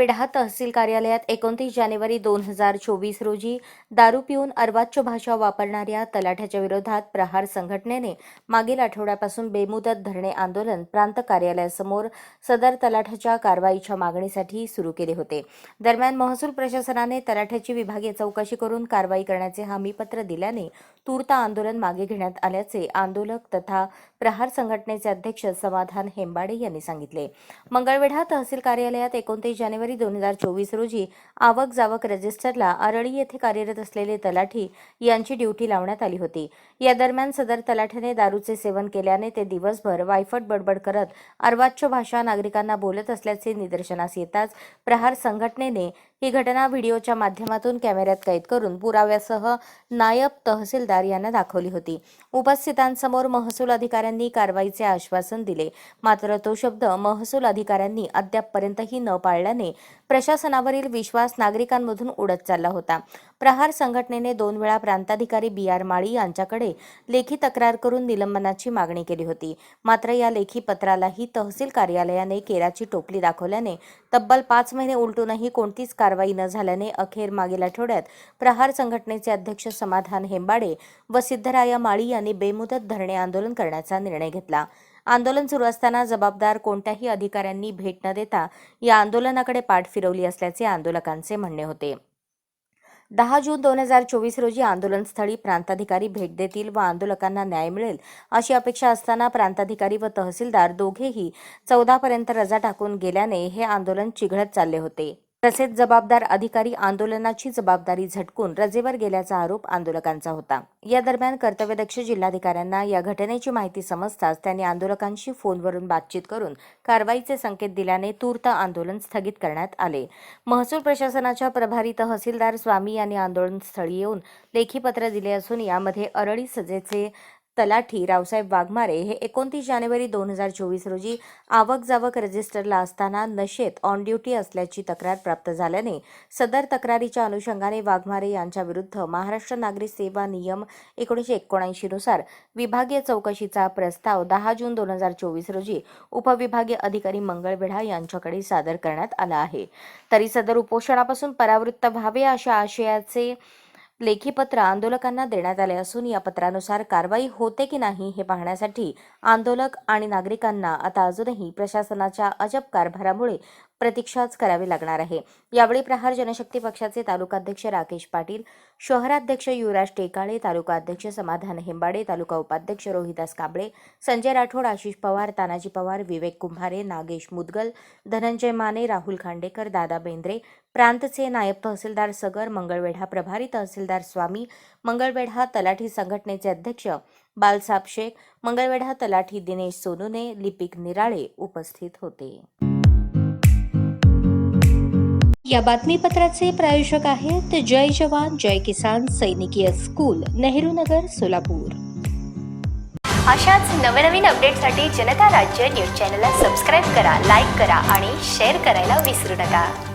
मंगळवेढा तहसील कार्यालयात एकोणतीस जानेवारी दोन हजार चोवीस रोजी दारू पिऊन अर्वाच्य भाषा वापरणाऱ्या तलाठ्याच्या विरोधात प्रहार संघटनेने मागील आठवड्यापासून बेमुदत धरणे आंदोलन प्रांत कार्यालयासमोर सदर तलाठ्याच्या कारवाईच्या मागणीसाठी सुरू केले होते. दरम्यान महसूल प्रशासनाने तलाठ्याची विभागीय चौकशी करून कारवाई करण्याचे हमीपत्र दिल्याने तूर्त आंदोलन मागे घेण्यात आल्याचे आंदोलक तथा प्रहार संघटनेचे अध्यक्ष समाधान हेंबाडे यांनी सांगितले. मंगळवेढा तहसील कार्यालयात एकोणतीस जानेवारी दोन हजार चोवीस रोजी आवक जावक रजिस्टरला आरळी येथे कार्यरत असलेले तलाठी यांची ड्युटी लावण्यात आली होती. या दरम्यान सदर तलाठ्याने दारूचे सेवन केल्याने ते दिवसभर वायफट बडबड करत अर्वाच्य भाषा नागरिकांना बोलत असल्याचे निदर्शनास येताच प्रहार संघटनेने ही घटना व्हिडिओच्या माध्यमातून कॅमेऱ्यात कैद करून पुराव्यासह नायब तहसीलदार यांना दाखवली होती. उपस्थितांसमोर महसूल अधिकाऱ्यांनी कारवाईचे आश्वासन दिले. मात्र तो शब्द महसूल अधिकाऱ्यांनी अद्यापपर्यंतही न पाळल्याने प्रशासनावरील विश्वास नागरिकांमधून उडत चालला होता. प्रहार संघटनेने दोन वेळा प्रांताधिकारी बी आर माळी यांच्याकडे लेखी तक्रार करून निलंबनाची मागणी केली होती. मात्र या लेखी पत्रालाही तहसील कार्यालयाने केराची टोपली दाखवल्याने तब्बल पाच महिने उलटूनही कोणतीच कारवाई न झाल्याने अखेर मागील आठवड्यात प्रहार संघटनेचे अध्यक्ष समाधान हेंबाडे व सिद्धराया माळी यांनी बेमुदत धरणे आंदोलन करण्याचा निर्णय घेतला. आंदोलन सुरू असताना जबाबदार कोणत्याही अधिकाऱ्यांनी भेट न देता या आंदोलनाकडे पाठ फिरवली असल्याचे आंदोलकांचे म्हणणे होते. दहा जून दोन हजार चोवीस रोजी आंदोलनस्थळी प्रांताधिकारी भेट देतील व आंदोलकांना न्याय मिळेल अशी अपेक्षा असताना प्रांताधिकारी व तहसीलदार दोघेही चौदापर्यंत रजा टाकून गेल्याने हे आंदोलन चिघळत चालले होते. तसेच जबाबदार अधिकारी आंदोलनाची जबाबदारी झटकून रजेवर गेल्याचा आरोप आंदोलकांचा होता. या दरम्यान कर्तव्यदक्ष जिल्हाधिकाऱ्यांना या घटनेची माहिती समजताच त्यांनी आंदोलकांशी फोनवरून बातचीत करून कारवाईचे संकेत दिल्याने तूर्त आंदोलन स्थगित करण्यात आले. महसूल प्रशासनाच्या प्रभारी तहसीलदार स्वामी यांनी आंदोलनस्थळी येऊन लेखी पत्र दिले असून यामध्ये अरळी सजेचे तलाठी रावसाहेब वाघमारे हे एकोणतीस जानेवारी दोन हजार चोवीस रोजी आवक जावक रजिस्टरला असताना नशेत ऑन ड्युटी असल्याची तक्रार प्राप्त झाल्याने सदर तक्रारीच्या अनुषंगाने वाघमारे यांच्या विरुद्ध महाराष्ट्र नागरी सेवा नियम एकोणीसशे एकोणऐंशीनुसार विभागीय चौकशीचा प्रस्ताव दहा जून दोन हजार चोवीस रोजी उपविभागीय अधिकारी मंगळवेढा यांच्याकडे सादर करण्यात आला आहे. तरी सदर उपोषणापासून परावृत्त व्हावे अशा आशयाचे लेखी पत्र आंदोलकांना देण्यात आले असून या पत्रानुसार कारवाई होते की नाही हे पाहण्यासाठी आंदोलक आणि नागरिकांना आता अजूनही प्रशासनाच्या अजब कारभारामुळे प्रतीक्षाच करावी लागणार आहे. यावेळी प्रहार जनशक्ती पक्षाचे तालुकाध्यक्ष राकेश पाटील शहराध्यक्ष युवराज टेकाळे तालुका अध्यक्ष समाधान हेंबाडे तालुका उपाध्यक्ष रोहिदास कांबळे संजय राठोड आशिष पवार तानाजी पवार विवेक कुंभारे नागेश मुदगल धनंजय माने राहुल खांडेकर दादा बेंद्रे प्रांतचे नायब तहसीलदार सगर मंगळवेढा प्रभारी तहसीलदार स्वामी मंगळवेढा तलाठी संघटनेचे अध्यक्ष बालसाब शेख मंगळवेढा तलाठी दिनेश सोनुने लिपिक निराळे उपस्थित होते. या बातमीपत्राचे प्रायोजक आहेत जय जवान जय किसान सैनिकीय स्कूल नेहरू नगर सोलापूर. अशाच नवनवीन अपडेटसाठी जनता राज्य न्यूज चॅनलला सबस्क्राईब करा लाईक करा आणि शेअर करायला विसरू नका.